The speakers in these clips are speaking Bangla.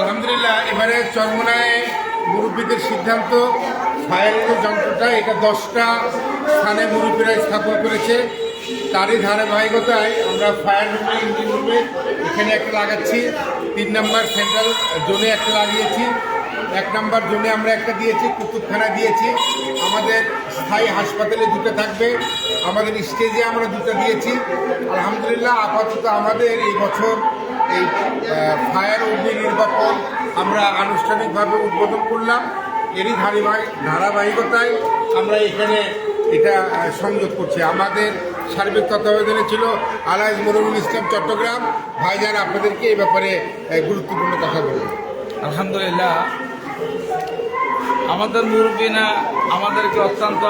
আলহামদুলিল্লাহ, এবারে চরমনায় মুরব্বীদের সিদ্ধান্ত। ফায়ার যন্ত্রটা, এটা দশটা স্থানে মুরব্বীরা স্থাপন করেছে। তারই ধারাবাহিকতায় আমরা ফায়ার রুমে, ইঞ্জিন রুমে এখানে একটা লাগাচ্ছি। তিন নম্বর সেন্ট্রাল জোনে একটা লাগিয়েছি। এক নম্বর জোনে আমরা একটা দিয়েছি, কুতুবখানা দিয়েছি। আমাদের স্থায়ী হাসপাতালে দুটো থাকবে। আমাদের স্টেজে আমরা দুটো দিয়েছি। আলহামদুলিল্লাহ, আপাতত আমাদের এই বছর এই ফায়ার অগ্নি নির্বাপন আমরা আনুষ্ঠানিকভাবে উদ্বোধন করলাম। এরই ধারাবাহিক, ধারাবাহিকতায় আমরা এখানে এটা সংযোগ করছি। আমাদের সার্বিক তত্ত্বাবধানে ছিল আলাইজ মরুল ইসলাম চট্টগ্রাম। ভাইজান, আপনাদেরকে এই ব্যাপারে গুরুত্বপূর্ণ কথা বলবেন আলহামদুলিল্লাহ আমাদের মুরব্বীরা আমাদেরকে অত্যন্ত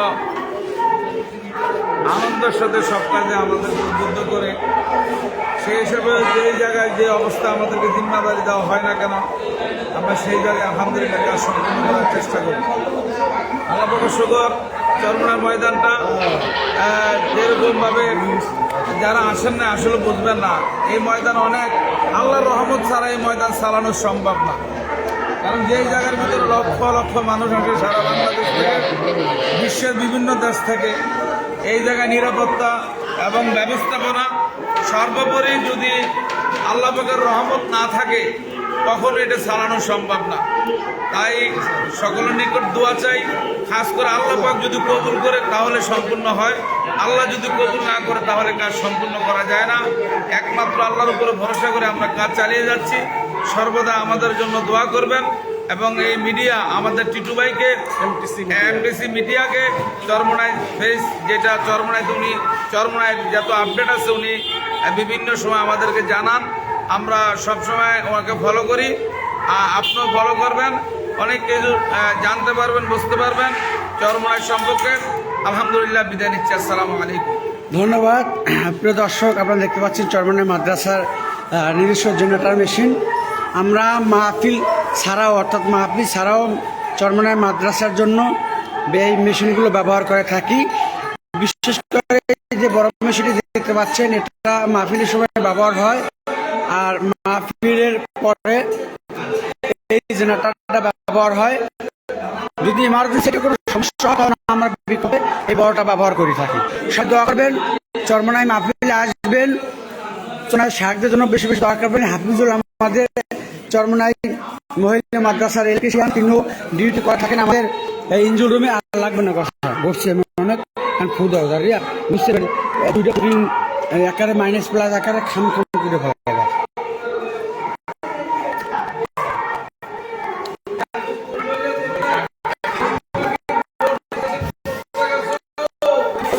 আনন্দের সাথে সব কাজে আমাদেরকে উদ্বুদ্ধ করে, সেই হিসেবে যেই জায়গায় যে অবস্থা আমাদেরকে জিম্মাদারি দেওয়া হয় না কেন, আমরা সেই জায়গায় আলহামদুলিল্লাহ কাজ সম্পূর্ণ করার চেষ্টা করি। আল্লাহ সুগর চরমনা ময়দানটা যেরকমভাবে যারা আসেন না আসলে বুঝবেন না, এই ময়দান অনেক, আল্লাহর রহমত ছাড়া এই ময়দান চালানো সম্ভব না। কারণ যে জায়গার ভিতরে লক্ষ লক্ষ মানুষ আসে সারা বাংলাদেশ থেকে, বিশ্বের বিভিন্ন দেশ থেকে, এই জায়গায় নিরাপত্তা এবং ব্যবস্থাপনা সর্বোপরি যদি আল্লাহ পাকের রহমত না থাকে তখন এটা চালানো সম্ভব না। তাই সকলের নিকট দোয়া চাই, খাস করে আল্লাহ পাক যদি কবুল করে তাহলে সম্পূর্ণ হয়। আল্লাহ যদি কবুল না করে তাহলে কাজ সম্পূর্ণ করা যায় না। একমাত্র আল্লাহর উপরে ভরসা করে আমরা কাজ চালিয়ে যাচ্ছি। সর্বদা আমাদের জন্য দোয়া করবেন এবং এই মিডিয়া আমাদের টিটু ভাইকে এমটিসি মিডিয়াকে চরমনায় ফেস যেটা চরমনায় উনি চরমনায় যত আপডেট আছে উনি বিভিন্ন সময় আমাদেরকে জানান। আমরা সব সময় ওনাকে ফলো করি। আপনিও ফলো করবেন। অনেক কিছু জানতে পারবেন বুঝতে পারবেন চরমনায় সম্পর্কে। আলহামদুলিল্লাহ বিদায় নিচ্ছি। আসসালামু আলাইকুম। ধন্যবাদ। প্রিয় দর্শক আপনারা দেখতে পাচ্ছেন চরমনের মাদ্রাসার নিজস্ব জেনারেটর মেশিন। আমরা মাহফিল ছাড়াও, অর্থাৎ মাহফিল ছাড়াও চরমনের মাদ্রাসার জন্য এই মেশিনগুলো ব্যবহার করে থাকি। বিশেষ করে যে বড় মেশিনটি দেখতে পাচ্ছেন, এটা মাহফিলের সময় ব্যবহার হয়। আর মাহফিলের পরে এই জেনারেটরটা ব্যবহার হয়। যদি ইমার্জেন্সি কোনো সমস্যা হয় আমরা বিকল্পে এই বড়টা ব্যবহার করে থাকি। সব দোয়া করবেন, চরমনায় মাহফিলে আসবেন। শাকদের জন্য বেশি বেশি দোয়া করবেন। হাফিজুল আমাদের চরমনাই মহিলা মাদ্রাসার ইলেকট্রিশিয়ান তিনিও ডিউটি করে থাকেন আমাদের এই ইঞ্জুর রুমে, আর লাগবে না কথা। বসছি আমি অনেক ফুড অর্ডার বুঝতে পারি একারে মাইনাস প্লাস আকারে খাম খাম করে ভালো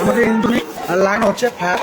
আমাদের ইঞ্জুরি লাগানো হচ্ছে ফায়ার।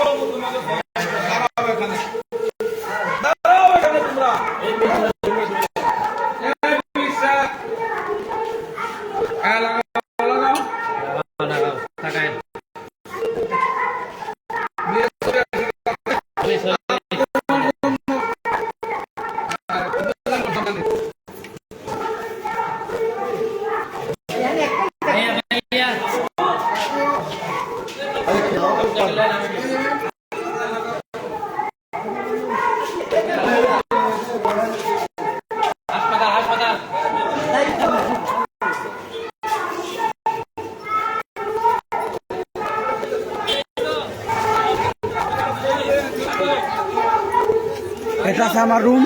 এটা আছে আমার রুম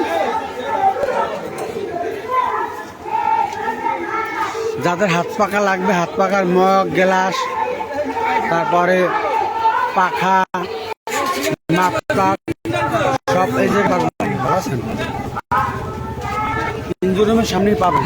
যাদের হাত পাকা লাগবে হাত পাকার মগ গ্লাস তারপরে পাখা সব এই যে পাবেন। ভালো আছেন? তিনজন রুমের সামনেই পাবেন।